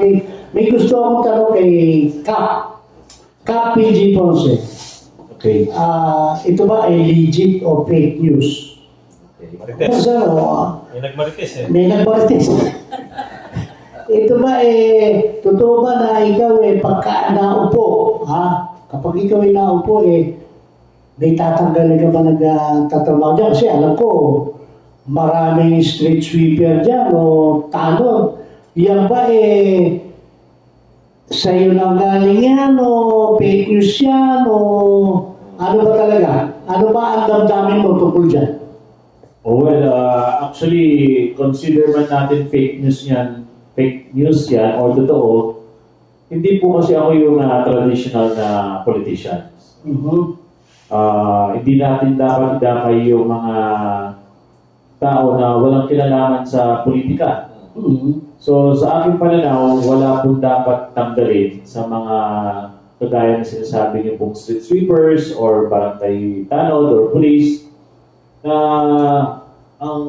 kay Cap. Cap PG Ponce. Okay. Ah, ito ba ay legit o fake news? okay. Marites. Kasi ano, May nagmarites eh. may nagbarites. ito ba eh, totoo ba na ikaw eh, pagka naupo, ha? Kapag ikaw ay naupo eh, may tatanggalin ka ba nagtatrabaho dyan? Kasi alam ko, maraming street sweeper dyan o tanod. Yan ba eh, sa'yo nang galing yan o fake news yan o ano ba talaga? Ano ba ang damdamin mo tungkol dyan? Oh, well, uh, actually, consider man natin fake news yan, fake news yan, or totoo, hindi po kasi ako yung uh, traditional na politician. Mhm. Ah, hindi natin dapat idamay yung mga tao na walang kinalaman sa politika. Mhm. So, sa aking pananaw, wala pong dapat tanggalin sa mga kagaya ng sinasabi niyo pong street sweepers or barangay tanod or police na ang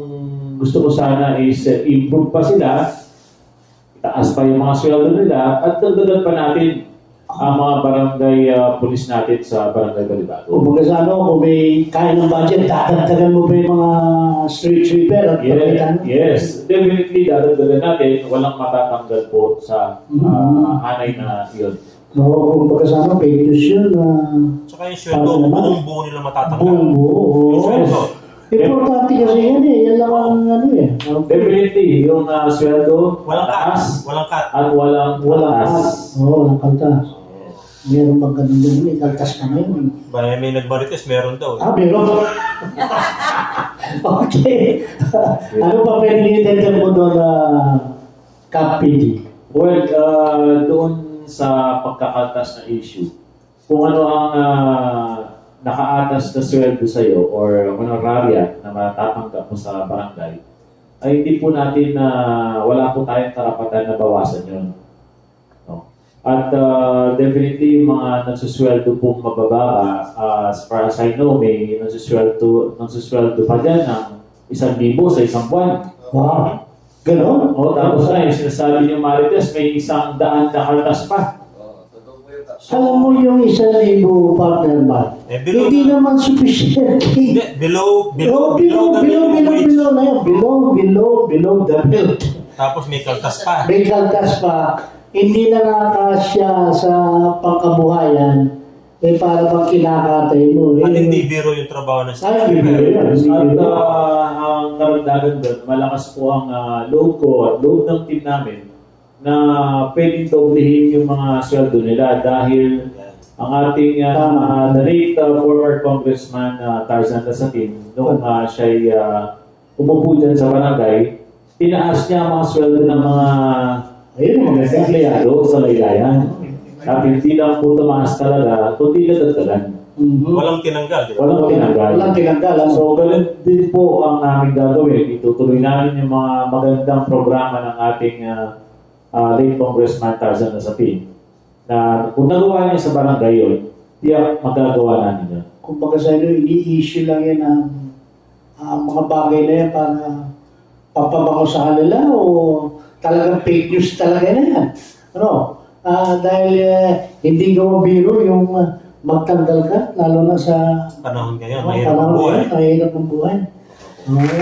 gusto ko sana is uh, improve pa sila, itaas pa yung mga sweldo nila at dagdagan pa natin ang mga barangay uh, police natin sa barangay Balibago. O baga sa ano, kung may kaya ng budget, dadagdagan mo ba yung mga street sweeper at Yes, pagkaitan? yes, definitely dadagdagan natin. Walang matatanggal po sa uh, hanay na yun. Oo, kung baga sa ano, fake news yun na Tsaka yung sweldo, buong buo nila matatanggal. buong buo. Yung sweldo. Importante kasi yan eh, yan lang ang ano eh. Definitely, yung uh, sweldo, Walang cut. taas Walang cut. at walang Walang taas. kaltas. Oo, walang kaltas. Meron bang ganun din, may kaltas ka ngayon. Ba, may nagmarites, meron daw. eh. Ah, meron. okay. ano pa pwede nitender mo doon na Cap PD? Well, uh, doon sa pagkakatas na issue, kung ano ang uh, nakaatas na sweldo sa iyo or honoraria na matatanggap mo sa barangay, ay hindi po natin na wala po tayong karapatan na bawasan yun. At uh, definitely yung mga nagsusweldo pong mababa, uh, as far as I know, may nagsusweldo, nagsusweldo pa dyan ng isang libo sa isang buwan. Wow. Ganon? O, tapos na yung sinasabi niyo Marites, may isang daan na kartas pa. Alam mo yung isang libo partner ba? Eh, below Hindi na- naman sufficient. Hindi, below, below, Oh, below, the below, minimum below, wage. below na yun. Below, below, below the belt. Tapos may kaltas pa. May kaltas pa. Hindi na nakakasya sa pangkabuhayan. Eh, para bang kinakatay mo. Eh, At hindi biro yung trabaho ng Ay, hindi biro yun. At Hindi biro. uh, ang karagdagan doon, malakas po ang uh, load ko at load ng team namin na pwedeng doblehin yung mga sweldo nila dahil ang ating uh, Tama. uh, the late uh, former Congressman uh, Tarzan Lasatin, noong uh, siya'y uh, umupo dyan sa barangay, tinaas niya ang mga sweldo ng mga Ayun, maganda. empleyado sa laylayan. Sabi, hindi lang po tumaas talaga, kundi nadagdagan. Mhm. Walang tinanggal, di ba? Walang tinanggal. Walang tinanggal. ano? So, ganun din po ang aming gagawin. Itutuloy namin yung mga magandang programa ng ating uh, uh, late Congressman Tarzan Nasapin. Na kung nagawa niya sa barangay yun, tiyak magagawa namin yun. Kumbaga sa inyo, ini-issue lang yan ang ang mga bagay na yan para papabango sa kanila o talagang fake news talaga na yan. Ano? Ah, dahil eh, hindi ko biro yung ah, magtanggal ka, lalo na sa Panahon ngayon, oh, mahirap ang buhay. mahirap ang buhay. Oo.